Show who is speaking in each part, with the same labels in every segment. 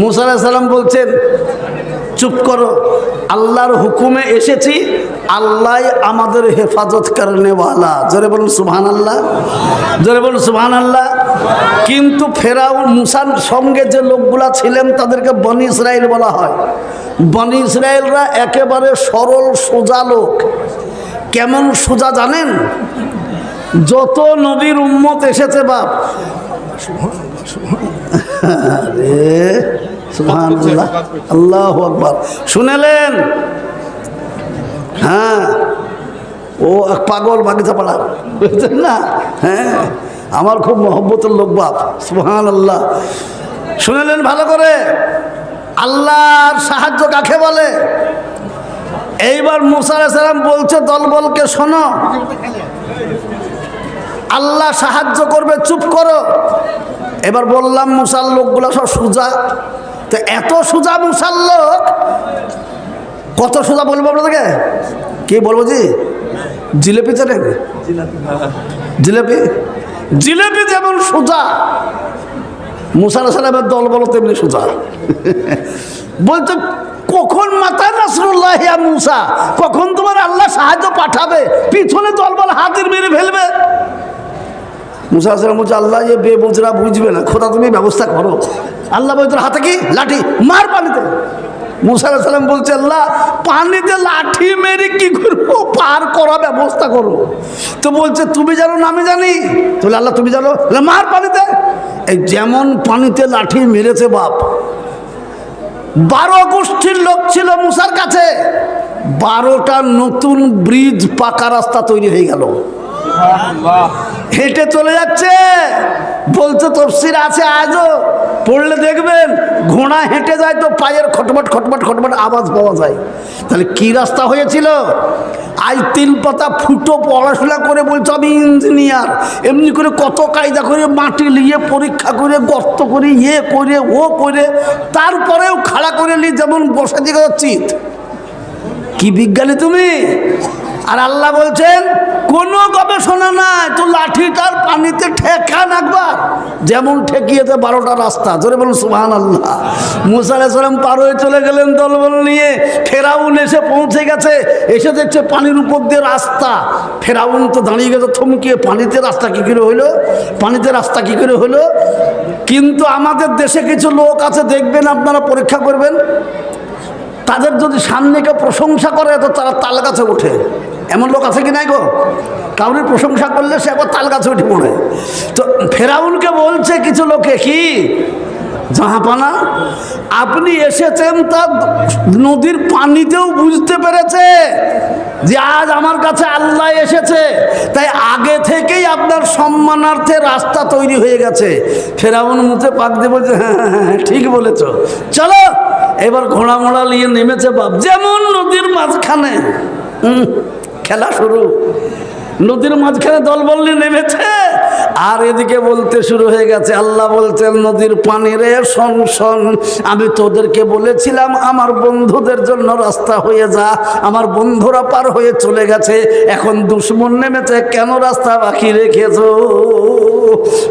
Speaker 1: মুসা সাল্লাম বলছেন, চুপ করো, আল্লাহর হুকুমে এসেছি, আল্লাহ আমাদের হেফাজত কারণেওয়ালা। জোরে বলুন সুবহান আল্লাহ জোরে বলুন সুবহান আল্লাহ কিন্তু ফেরাও মুসার সঙ্গে যে লোকগুলা ছিলেন, তাদেরকে বনি ইসরায়েল বলা হয়। বনি ইসরায়েলরা একেবারে সরল, সোজা লোক। কেমন সোজা জানেন? যত নবীর উম্মত এসেছে বাপ। আরে, সুবহানাল্লাহ। আল্লাহু আকবার। শুনেলেন? হ্যাঁ। ও এক পাগল বাগিচা পাড়া বুঝছেন না? হ্যাঁ। আমার খুব মহব্বতের লোক বাপ। সুহান আল্লাহ শুনেলেন ভালো করে? আল্লাহর সাহায্য কাকে বলে? এইবার মুসা সালাম বলছে, দলবলকে শোনো। আল্লাহ সাহায্য করবে, চুপ করো। এবার বললাম, মুসার লোকগুলো সব সোজা। তো এত সোজা মুসার লোক? কত সোজা বলব আপনাদেরকে? কি বলব জি? জিলেপি জানেন জিলেপি? জিলেপি যেমন সোজা, মুসার সালামের দল বলো তেমনি সোজা। বলতো কখন মাথা নাসরুল্লাহ মুসা? কখন তোমার আল্লাহ সাহায্য পাঠাবে? পিছনে দলবল হাতির মেরে ফেলবে। মুসা আসলাম বলছে, আল্লাহ এ বেবুজরা বুঝবে না। খোদা, তুমি ব্যবস্থা করো। আল্লাহ বলছে হাতে কি? লাঠি? মার পানিতে। মুসা সালাম বলছে, আল্লাহ, পানিতে লাঠি মেরে কি করব? পার করা ব্যবস্থা করো। তো বলছে, তুমি জানো না, আমি জানি। তাহলে আল্লাহ, তুমি জানো? মার পানিতে। এই যেমন পানিতে লাঠি মেরেছে বাপ, বারো গোষ্ঠীর লোক ছিল মুসার কাছে। বারোটা নতুন ব্রিজ পাকা রাস্তা তৈরি হয়ে গেল। হেঁটে চলে যাচ্ছে। বলছে, তফসির আছে, আজও পড়লে দেখবেন ঘোড়া হেঁটে যায় তো পায়ের খটমট খটমট খটমট আওয়াজ পাওয়া যায়। তাহলে কি রাস্তা হয়েছিল? আজ তিল পাতা ফুটো পড়াশোনা করে বলছে, আমি ইঞ্জিনিয়ার। এমনি করে কত কায়দা করে মাটি নিয়ে পরীক্ষা করে, গর্ত করে ইয়ে করে, ও করে, তারপরেও খাড়া করে নিয়ে যেমন বসে দিকে চিত কি বিজ্ঞানী তুমি? আর আল্লাহ বলছেন কোনো গবেষণা নাই, তো লাঠিটার পানিতে ঠেকান একবার। যেমন ঠেকিয়েছে বারোটা রাস্তা ধরে বলুন সুহান আল্লাহ মুসা আলাইসালাম পার হয়ে চলে গেলেন দলবল নিয়ে। ফেরাউন এসে পৌঁছে গেছে, এসে দেখছে পানির উপর দিয়ে রাস্তা। ফেরাউন তো দাঁড়িয়ে গেছে, থমকিয়ে পানিতে রাস্তা কী করে হইল? পানিতে রাস্তা কী করে হইল? কিন্তু আমাদের দেশে কিছু লোক আছে, দেখবেন আপনারা পরীক্ষা করবেন। তাদের যদি সামনে কেউ প্রশংসা করে, তো তারা তাল গাছে ওঠে। এমন লোক আছে কি নাই গো? কাউরির প্রশংসা করলে সে একবার তাল গাছে উঠে পড়ে। তো ফেরাউনকে বলছে কিছু লোকে, কি? জাহাপানা? আপনি এসেছেন তা নদীর পানিতেও বুঝতে পেরেছে যে আজ আমার কাছে আল্লাহ এসেছে। তাই আগে থেকেই আপনার সম্মানার্থে রাস্তা তৈরি হয়ে গেছে। ফেরাউন মুখে পাক দিয়ে বলছে হ্যাঁ হ্যাঁ হ্যাঁ ঠিক বলেছ। চলো, এবার ঘোড়া মোড়া নিয়ে নেমেছে বাপ। যেমন নদীর মাঝখানে। খেলা শুরু। নদীর মাঝখানে দল বললে নেমেছে। আর এদিকে বলতে শুরু হয়ে গেছে, আল্লাহ বলছেন, নদীর পানি রে সং শোন, আমি তোদেরকে বলেছিলাম, আমার বন্ধুদের জন্য রাস্তা হয়ে যা। আমার বন্ধুরা পার হয়ে চলে গেছে, এখন দুশ্মন নেমেছে, কেন রাস্তা বাকি রেখেছো?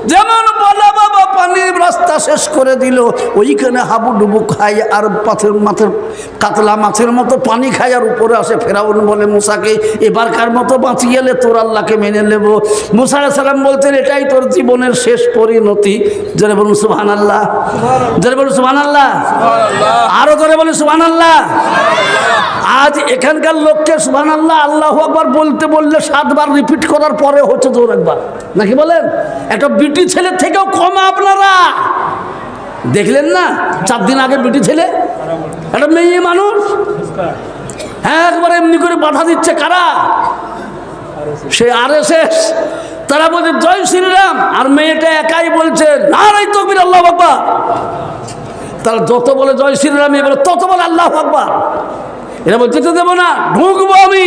Speaker 1: যেমন বলা বাবা পানির রাস্তা শেষ করে দিল ওইখানে হাবুডুবু খাই আর পাথের মাছের কাতলা মাছের মতো পানি খাই আর উপরে আসে ফেরাউন বলে মুসাকে এবারকার মতো বাঁচিয়ে গেলে তোর আল্লাহকে মেনে নেব? মুসা সালাম বলতেন এটাই তোর জীবনের শেষ পরিণতি। জোরে বলুন সুহান আল্লাহ জোরে বলুন সুহান আল্লাহ আরও জোরে বলুন সুহান আল্লাহ আজ এখানকার লোককে সুহান আল্লাহ আল্লাহ একবার বলতে বললে সাতবার রিপিট করার পরে হচ্ছে জোর একবার। নাকি বলেন? একটা বিটি ছেলের থেকেও কম আপনারা। দেখলেন না? চার দিন আগে বিটি ছেলে? একটা মেয়ে মানুষ? হ্যাঁ একবার এমনি করে বাধা দিচ্ছে কারা? সে আর এস এস তারা বলছে জয় শ্রীরাম। আর মেয়েটা একাই বলছে না রাই তকবির, আল্লাহ বাবা তারা যত বলে, জয় শ্রীরাম, এবার তত বলে, আল্লাহ আকবার। এরা বলছে, যেতে দেবো না, ঢুকবো আমি।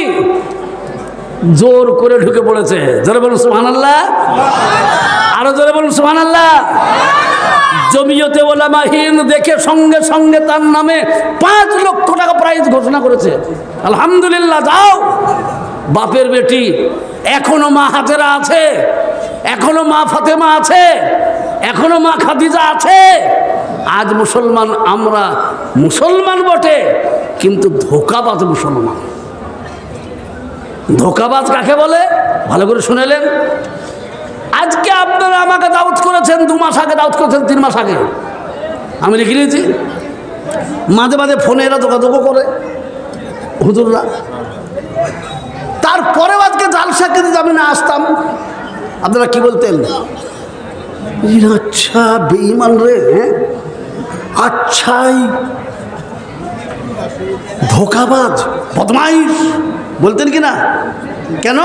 Speaker 1: জোর করে ঢুকে পড়েছে। জোরে বলুন সুহান আল্লাহ আরও জোরে বলুন সুহান আল্লাহ জমিয়তে ওলামা হিন্দ দেখে সঙ্গে সঙ্গে তার নামে পাঁচ লক্ষ টাকা প্রাইজ ঘোষণা করেছে। আলহামদুলিল্লাহ, যাও। বাপের বেটি এখনও মা হাতেরা আছে, এখনও মা ফাতেমা আছে, এখনও মা খাদিজা আছে। আজ মুসলমান, আমরা মুসলমান বটে, কিন্তু ধোকাবাজ মুসলমান। ধোকাবাজ কাকে বলে? ভালো করে শুনেলেন। আজকে আপনারা আমাকে দাউত করেছেন, দু মাস আগে দাউত করেছেন, তিন মাস আগে। আমি লিখে নিয়েছি মাঝে মাঝে ফোনে এরা যোগাযোগ করে। হুজুররা। তারপরেও আজকে জালসা কিন্তু আমি না, আসতাম। আপনারা কি বলতেন? আচ্ছা বেইমান রে হ্যাঁ? আচ্ছাই। ধোকাবাজ, বদমাইশ। বলতেন কি না? কেন?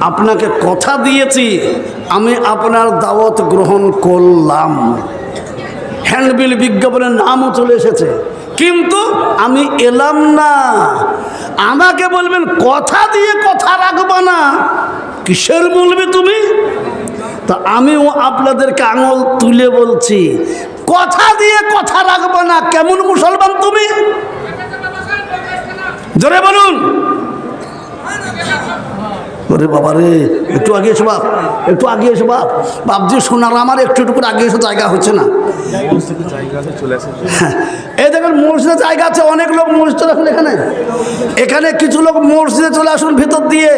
Speaker 1: আপনাকে কথা দিয়েছি, আমি আপনার দাওয়াত গ্রহণ করলাম। হ্যান্ডবিল বিজ্ঞাপনের নামও চলে এসেছে। কিন্তু আমি এলাম না। আমাকে বলবেন, কথা দিয়ে কথা রাখবা না। কিসের বলবে তুমি? তা আমিও আপনাদেরকে আঙুল তুলে বলছি কথা দিয়ে কথা রাখব না। কেমন মুসলমান তুমি? জোরে বলুন। ওরে বাবা রে, একটু আগে এসো বাপ, একটু আগে এসো বাপ। বাপজি শোনার আমার একটু একটু আগে এসে, জায়গা হচ্ছে না। এই দেখুন, মসজিদে জায়গা আছে, অনেক লোক মসজিদে এখন এখানে। এখানে কিছু লোক মসজিদে চলে আসুন ভিতর দিয়ে।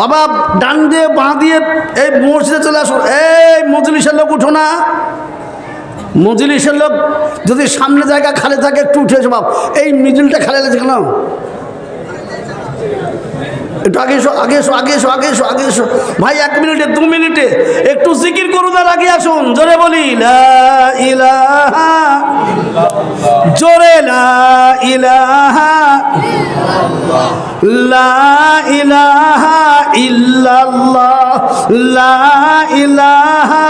Speaker 1: বাবা, ডান দিয়ে বাঁ দিয়ে এই মসজিদে চলে আসুন। এই মজলিসের লোক উঠো না। মজলিসের লোক যদি সামনে জায়গা খালি থাকে, একটু উঠে এসো এই মিডিলটা খালি আছে কেন? একটু আগে এসো আগে এসো আগে এসো আগে এসো আগে এসো। ভাই, এক মিনিটে, দু মিনিটে। একটু জিকির করুন আর আগে আসুন। জোরে বলি ইলাহা জোরে, লা ইলাহা লা ইলাহা ইল্লাল্লাহ, লা ইলাহা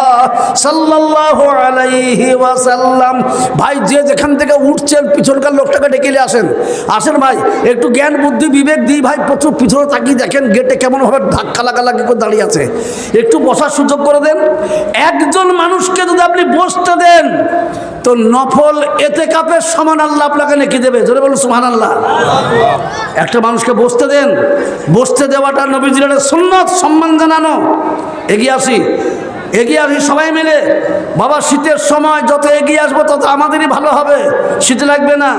Speaker 1: সাল্লাল্লাহু ভাই, যে যেখান থেকে উঠছেন পিছনকার লোকটাকে ডেকে নিয়ে আসেন। আসেন ভাই, একটু জ্ঞান, বুদ্ধি, বিবেক দিই ভাই, প্রচুর পিছনে তাকিয়ে দেখেন, গেটে কেমনভাবে ধাক্কা লাগালাগি করে দাঁড়িয়ে আছে। একটু বসার সুযোগ করে দেন। একজন মানুষকে যদি আপনি বসতে দেন, তো নফল এতে কাপের সমান আল্লাহ আপনাকে নেকি দেবে। জোরে বলুন সুহান আল্লাহ একটা মানুষকে বসতে দেন। বসতে দেওয়াটা নবীজির সুন্নত সম্মান জানানো। এগিয়ে আসি। এগিয়ে আসি সবাই মিলে। বাবা, শীতের সময় যত এগিয়ে আসব তত আমাদেরই ভালো হবে। শীত লাগবে না।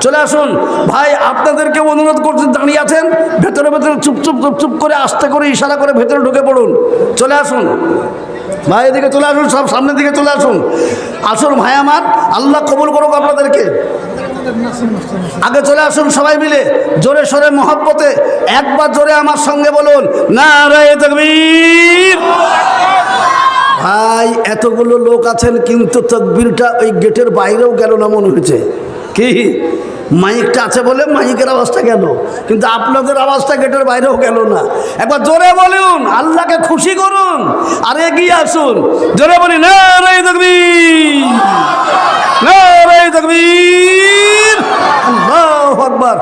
Speaker 1: চলে আসুন। ভাই আপনাদেরকে অনুরোধ করতে দাঁড়িয়ে আছেন? ভেতরে ভেতরে চুপচুপ চুপচুপ করে আস্তে করে ইশারা করে ভেতরে ঢুকে পড়ুন। চলে আসুন। ভাই, এদিকে চলে আসুন, সব সামনের দিকে চলে আসুন। আসুন ভাই আমার, আল্লাহ কবুল করুক আপনাদেরকে। আগে চলে আসুন সবাই মিলে, জোরে সোরে মহব্বতে। একবার জোরে আমার সঙ্গে বলুন না রে তকবীর। ভাই, এতগুলো লোক আছেন, কিন্তু তকবীরটা ওই গেটের বাইরেও গেল না মনে হয়েছে। কি? মাইকটা আছে বলে মাইকের আওয়াজটা গেল, কিন্তু আপনাদের আওয়াজটা গেটের বাইরেও গেল না। একবার জোরে বলুন, আল্লাহকে খুশি করুন আর এগিয়ে আসুন। জোরে বলি না তকবীর না আকবার।